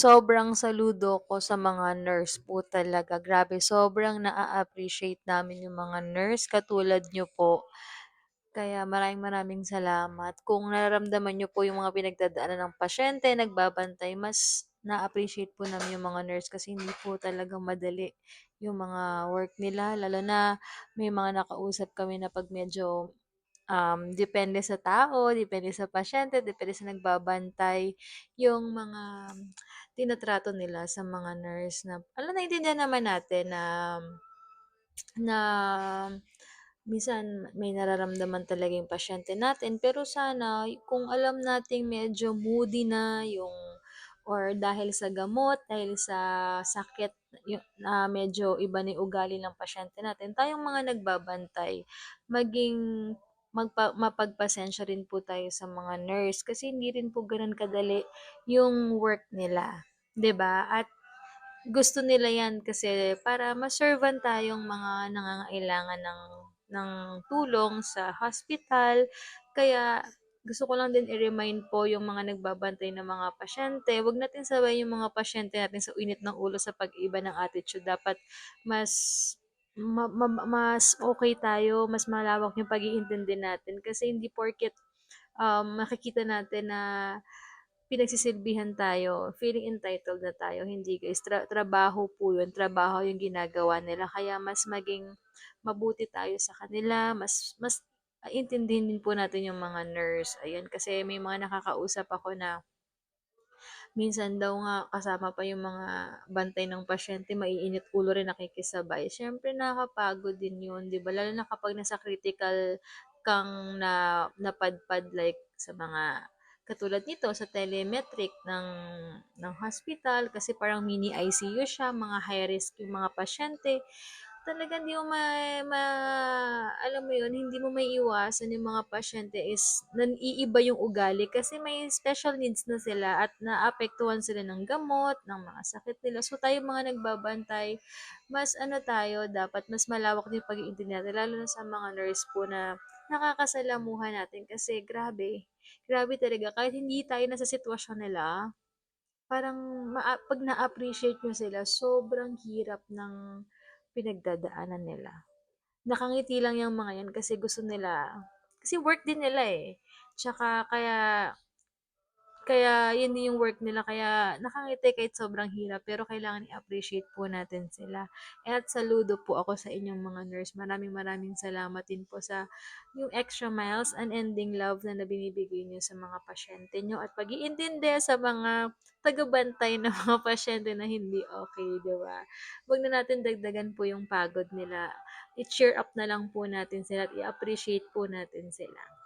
Sobrang saludo ko sa mga nurse po talaga, grabe sobrang naa-appreciate namin yung mga nurse katulad niyo po. Kaya maraming-maraming salamat. Kung nararamdaman niyo po yung mga pinagdadaanan ng pasyente, nagbabantay, mas na-appreciate po namin yung mga nurse kasi hindi po talaga madali yung mga work nila lalo na may mga nakausap kami na 'pag medyo, um, depende sa tao, depende sa pasyente, depende sa nagbabantay, yung mga tinatrato nila sa mga nurse na alam naintindihan naman natin na na minsan may nararamdaman talaga yung pasyente natin pero sana kung alam nating medyo moody na yung or dahil sa gamot, dahil sa sakit na medyo iba yung ugali ng pasyente natin, tayong mga nagbabantay maging magpa mapagpasensya rin po tayo sa mga nurse kasi hindi rin po gano'n kadali yung work nila, 'di ba? At gusto nila 'yan kasi para ma-servan tayong mga nangangailangan ng ng tulong sa hospital. Kaya gusto ko lang din i-remind po yung mga nagbabantay ng mga pasyente, 'wag natin sabayin yung mga pasyente natin sa init ng ulo sa pag-iiba ng attitude. Dapat mas ma ma mas okey tayo, mas malawak yung pag-iintindi natin. Kasi hindi porket, um, nakikita natin na pinagsisilbihan tayo, feeling entitled na tayo. Hindi guys, tra trabaho po yun, trabaho yung ginagawa nila. Kaya mas maging mabuti tayo sa kanila, mas mas intindihin din po natin yung mga nurse, ayan. Kasi may mga nakakausap ako na minsan daw nga kasama pa yung mga bantay ng pasyente maiinit ulo rin nakikisabay. Siyempre nakakapagod din yun, 'di ba? Lalo na kapag nasa critical kang na napadpad like sa mga katulad nito sa telemetric ng ng hospital kasi parang mini ICU siya, mga high risk yung mga pasyente. Talagang di mo ma ma alam mo yun, hindi mo maiiwasan yung mga pasyente is naiiba yung ugali kasi may special needs na sila at naapektuhan sila ng gamot, ng mga sakit nila. So, tayong mga nagbabantay, mas ano tayo, dapat mas malawak din pag-iintindi natin lalo na sa mga nurse po na nakakasalamuha natin kasi grabe, grabe talaga kahit hindi tayo nasa sitwasyon nila, parang maa 'pag na-appreciate mo sila sobrang hirap ng pinagdadaanan nila. Nakangiti lang yang mga 'yan kasi gusto nila kasi work din nila, eh, tsaka kaya kaya yun din yung work nila kaya nakangiti kahit sobrang hirap pero kailangan i-appreciate po natin sila. At saludo po ako sa inyong mga nurse. Maraming-maraming salamat din po sa yung extra miles, unending love na na binibigay niyo sa mga pasyente niyo at pag-iintindi sa mga tagabantay ng mga pasyente na hindi okey, 'di ba? 'Wag na natin dagdagan po yung pagod nila, i-cheer up na lang po natin sila at i-appreciate po natin sila.